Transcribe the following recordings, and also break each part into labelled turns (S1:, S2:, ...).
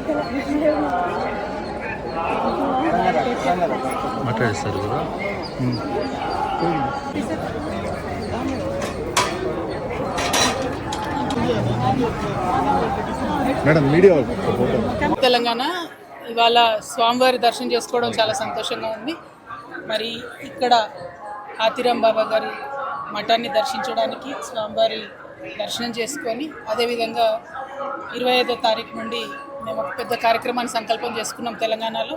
S1: కదా?
S2: Madam media
S3: Telangana ఇవాళ స్వామివారి దర్శనం చేసుకోవడం చాలా సంతోషంగా ఉంది. మరి ఇక్కడ ఆతిరాం బాబా గారి మఠాన్ని దర్శించడానికి స్వామివారి దర్శనం చేసుకొని అదేవిధంగా ఇరవై ఐదో తారీఖు నుండి మేము ఒక పెద్ద కార్యక్రమాన్ని సంకల్పం చేసుకున్నాం తెలంగాణలో.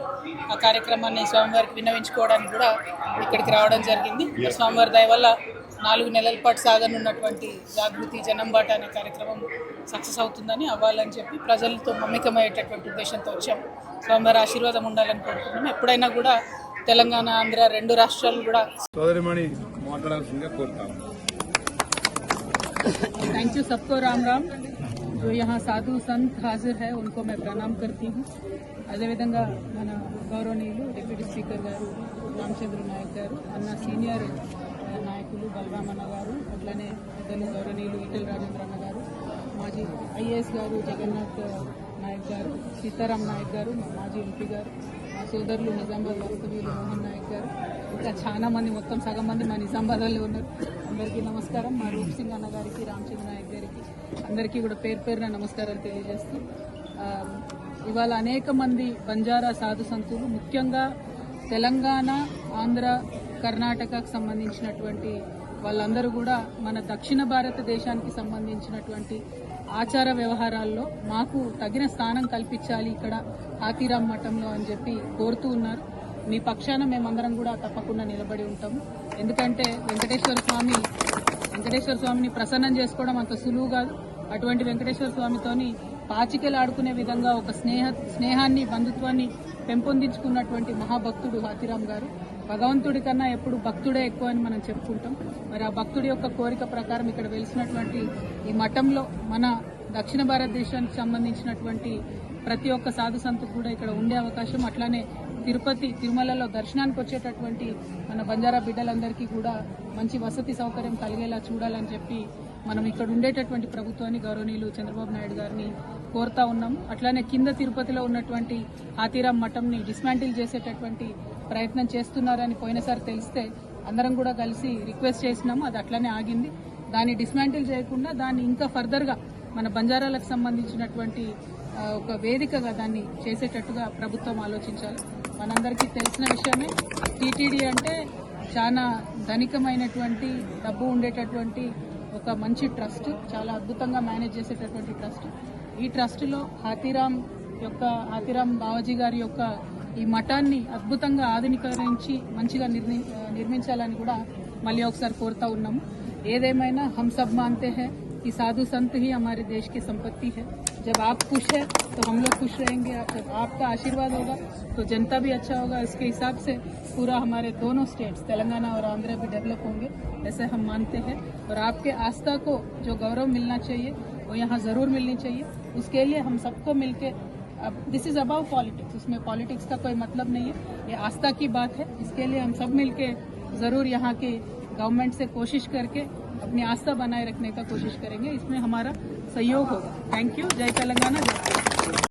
S3: ఆ కార్యక్రమాన్ని స్వామివారికి విన్నవించుకోవడానికి కూడా ఇక్కడికి రావడం జరిగింది. స్వామివారి దయ వల్ల నాలుగు నెలల పాటు సాగనున్నటువంటి జాగృతి జనంబాట అనే కార్యక్రమం సక్సెస్ అవుతుందని అవ్వాలని చెప్పి ప్రజలతో మమ్మికమయ్యేటటువంటి ఉద్దేశంతో వచ్చాం. స్వామివారి ఆశీర్వాదం ఉండాలని కోరుకుంటున్నాం. ఎప్పుడైనా కూడా తెలంగాణ ఆంధ్ర రెండు రాష్ట్రాలు కూడా
S2: సోదరిమణి మాట్లాడాల్సిందిగా
S3: థ్యాంక్ యూ సత్తో రామ్ రామ్. जो यहाँ साधु संत हाजिर है उनको मैं प्रणाम करती हूँ అదేవిధంగా మన గౌరవనీయులు డిప్యూటీ స్పీకర్ గారు రామచంద్ర నాయక్ గారు అన్న సీనియర్ ఆ, నాయకులు బలరామన్న గారు అట్లనే పెద్దలు గౌరవనీయులు ఈటెల రాజేంద్ర అన్న గారు మాజీ ఐఏఎస్ గారు జగన్నాథ్ నాయక్ గారు సీతారాం నాయక్ గారు మా మాజీ ఎంపీ గారు మా సోదరులు నిజామాబాద్ వాస్తవ్యులు మోహన్ నాయక్ గారు ఇంకా చాలా మంది మొత్తం సగం మంది మా నిజామాబాద్లో ఉన్నారు అందరికీ నమస్కారం. మా రూప్ సింగ్ అన్న గారికి రామచంద్ర నాయక్ గారికి అందరికీ కూడా పేరు పేరున నమస్కారాలు తెలియజేస్తూ ఇవాళ అనేక మంది బంజారా సాధు సంతులు ముఖ్యంగా తెలంగాణ ఆంధ్ర కర్ణాటకకు సంబంధించినటువంటి వాళ్ళందరూ కూడా మన దక్షిణ భారతదేశానికి సంబంధించినటువంటి ఆచార వ్యవహారాల్లో మాకు తగిన స్థానం కల్పించాలి ఇక్కడ హాతీరామ్ మఠంలో అని చెప్పి కోరుతూ ఉన్నారు. మీ పక్షాన మేమందరం కూడా తప్పకుండా నిలబడి ఉంటాం. ఎందుకంటే వెంకటేశ్వర స్వామి వెంకటేశ్వర స్వామిని ప్రసన్నం చేసుకోవడం అంత సులువు కాదు. అటువంటి వెంకటేశ్వర స్వామితోని పాచికలు ఆడుకునే విధంగా ఒక స్నేహ స్నేహాన్ని బంధుత్వాన్ని పెంపొందించుకున్నటువంటి మహాభక్తుడు హాతిరామ్ గారు. భగవంతుడి కన్నా ఎప్పుడు భక్తుడే ఎక్కువ అని మనం చెప్పుకుంటాం. మరి ఆ భక్తుడి యొక్క కోరిక ప్రకారం ఇక్కడ వెలిసినటువంటి ఈ మఠంలో మన దక్షిణ భారతదేశానికి సంబంధించినటువంటి ప్రతి ఒక్క సాధు సంతకు కూడా ఇక్కడ ఉండే అవకాశం. అట్లానే తిరుపతి తిరుమలలో దర్శనానికి వచ్చేటటువంటి మన బంజారా బిడ్డలందరికీ కూడా మంచి వసతి సౌకర్యం కలిగేలా చూడాలని చెప్పి మనం ఇక్కడ ఉండేటటువంటి ప్రభుత్వాన్ని గౌరవనీయులు చంద్రబాబు నాయుడు గారిని కోరుతా ఉన్నాం. అట్లానే కింద తిరుపతిలో ఉన్నటువంటి ఆతిరామ్ మఠంని డిస్మాంటిల్ చేసేటటువంటి ప్రయత్నం చేస్తున్నారని పోయినసారి తెలిస్తే అందరం కూడా కలిసి రిక్వెస్ట్ చేసినాము అది అట్లానే ఆగింది. దాన్ని డిస్మాంటిల్ చేయకుండా దాన్ని ఇంకా ఫర్దర్గా మన బంజారాలకు సంబంధించినటువంటి ఒక వేదికగా దాన్ని చేసేటట్టుగా ప్రభుత్వం ఆలోచించాలి. మనందరికీ తెలిసిన విషయమే. టీటీడీ అంటే చాలా ధనికమైనటువంటి డబ్బు ఉండేటటువంటి ఒక మంచి ట్రస్ట్ చాలా అద్భుతంగా మేనేజ్ చేసేటటువంటి ట్రస్ట్. ఈ ట్రస్ట్లో హాతీరామ్ యొక్క హాతీరామ్ బావజీ గారి యొక్క ఈ మఠాన్ని అద్భుతంగా ఆధునీకరించి మంచిగా నిర్మి నిర్మించాలని కూడా మళ్ళీ ఒకసారి కోరుతా ఉన్నాము. ఏదేమైనా హంసబ్ మాంతే कि साधु संत ही हमारे देश की संपत्ति है। जब आप खुश है तो हम लोग खुश रहेंगे। आप जब आपका आशीर्वाद होगा तो जनता भी अच्छा होगा। इसके हिसाब से पूरा हमारे दोनों स्टेट्स तेलंगाना और आंध्र, भी डेवलप होंगे, ऐसे हम मानते हैं। और आपके आस्था को जो गौरव मिलना चाहिए, वो यहाँ ज़रूर मिलनी चाहिए। उसके लिए हम सबको मिलकर अब दिस इज़ अबाउट पॉलिटिक्स उसमें पॉलिटिक्स का कोई मतलब नहीं है। ये आस्था की बात है। इसके लिए हम सब मिलके ज़रूर यहाँ की गवर्नमेंट से कोशिश करके अपनी आस्था बनाए रखने का कोशिश करेंगे। इसमें हमारा सहयोग होगा। थैंक यू जय तेलंगाना, जय